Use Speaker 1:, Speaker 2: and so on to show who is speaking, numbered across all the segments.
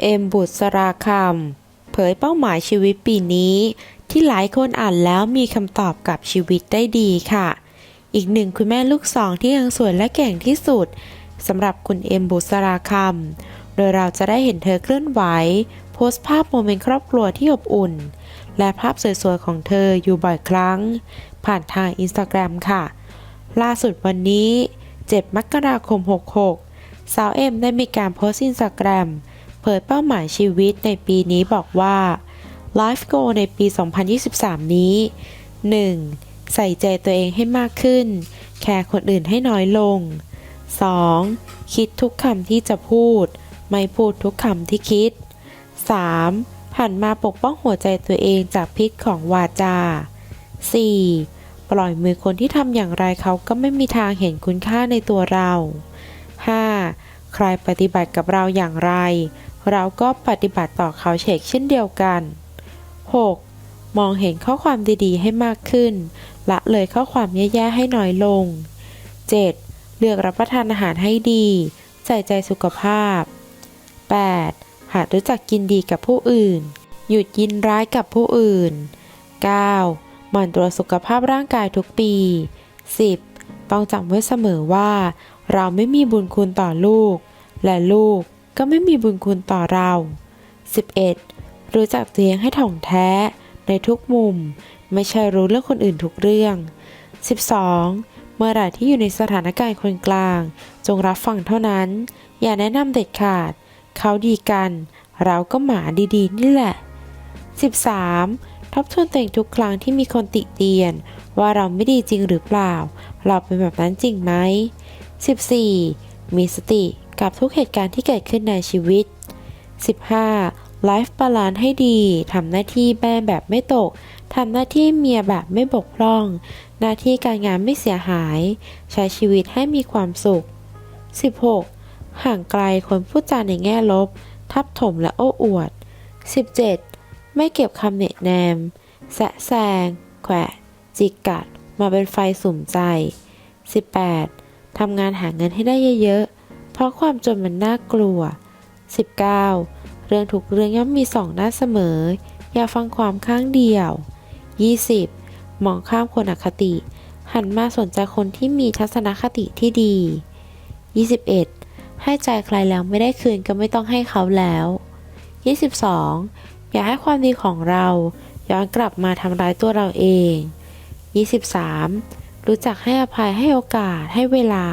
Speaker 1: เอ็มบุษราคำเผยเป้าหมายชีวิตปีนี้ ที่หลายคนอ่านแล้วมีคำตอบกับชีวิตได้ดีค่ะ อีกหนึ่งคุณแม่ลูกสองที่ยังสวยและเก่งที่สุดสำหรับคุณเอ็มบุษราคำโดยเราจะได้เห็นเธอเคลื่อนไหว โพสต์ภาพโมเมนต์ครอบครัวที่อบอุ่น และภาพสวยๆของเธออยู่บ่อยครั้ง ผ่านทางอินสตาแกรมค่ะ ล่าสุดวันนี้ 7 มกราคม 66 สาวเอ็มได้มีการโพสต์อินสตาแกรม เผยเป้าหมายชีวิตในปีนี้บอกว่า Life Goal ในปี 2023 นี้ 1. ใส่ใจตัวเองให้มากขึ้น แคร์คนอื่นให้น้อยลง 2. คิดทุกคำที่จะพูด ไม่พูดทุกคำที่คิด 3. หันมาปกป้องหัวใจตัวเองจากพิษของวาจา 4. ปล่อยมือคนที่ทำอย่างไรเขาก็ไม่มีทางเห็นคุณค่าในตัวเรา 5. ใครปฏิบัติกับเราอย่างไร เราก็ปฏิบัติต่อเขาเฉกเช่นเดียวกัน 6. มองเห็นข้อความดีๆ ให้มากขึ้น ละเลยข้อความแย่ๆให้น้อยลง 7. เลือกรับประทานอาหารให้ดี ใส่ใจสุขภาพ 8. หารู้จักกินดีกับผู้อื่น หยุดยินร้ายกับผู้อื่น 9. หมั่นตรวจสุขภาพร่างกายทุกปี 10. ต้องจำไว้เสมอว่า เราไม่มีบุญคุณต่อลูก และลูกก็ไม่มีบุญคุณต่อเรา 11. รู้จักตัวเองให้ถ่องแท้ในทุกมุม ไม่ใช่รู้เรื่องคนอื่นทุกเรื่อง 12. เมื่อไหร่ที่อยู่ในสถานการณ์คนกลาง จงรับฟังเท่านั้น อย่าแนะนำเด็ดขาด เขาดีกัน เราก็หมาดีๆ นี่แหละ 13. ทบทวนตัวเองทุกครั้งที่มีคนติเตียน ว่าเราไม่ดีจริงหรือเปล่า เราเป็นแบบนั้นจริงไหม 14. มีสติ กับทุกเหตุการณ์ที่เกิดขึ้นในชีวิต 15. ไลฟ์บาลานซ์ให้ดีทำหน้าที่แม่แบบไม่ตกทำหน้าที่เมียแบบไม่บกพร่อง หน้าที่การงานไม่เสียหาย ใช้ชีวิตให้มีความสุข 16. ห่างไกลคนพูดจาในแง่ลบ ทับถมและโอ้อวด 17. ไม่เก็บคำเนะแนม แสะแซง แขวะ จิกกัด มาเป็นไฟสุ่มใจ 18. ทำงานหาเงินให้ได้เยอะๆ ราะความจนมันน่ากลัว 19. เรื่องทุกเรื่องย่อมมีสองหน้าเสมอ อย่าฟังความข้างเดียว 20. มองข้ามคนอคติ หันมาสนใจคนที่มีทัศนคติที่ดี 21. ให้ใจใครแล้วไม่ได้คืนก็ไม่ต้องให้เขาแล้ว 22. อย่าให้ความดีของเราย้อนกลับมาทำร้ายตัวเราเอง 23. รู้จักให้อภัยให้โอกาสให้เวลา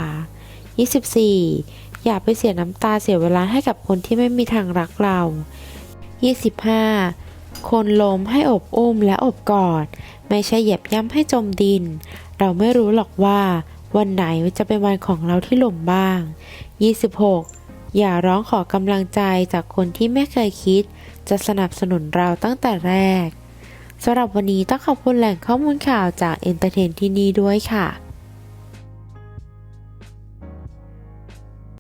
Speaker 1: 24. อย่าไปเสียน้ำตาเสียเวลาให้กับคนที่ไม่มีทางรักเรา 25. คนล้มให้อบอุ้มและอบกอด ไม่ใช่เหยียบย่ำให้จมดิน เราไม่รู้หรอกว่า วันไหนจะเป็นวันของเราที่หล่มบ้าง 26. อย่าร้องขอกำลังใจจากคนที่ไม่เคยคิด จะสนับสนุนเราตั้งแต่แรกสำหรับวันนี้ต้องขอบคุณแหล่งข้อมูลข่าวจากเอนเตอร์เทนที่นี่ด้วยค่ะ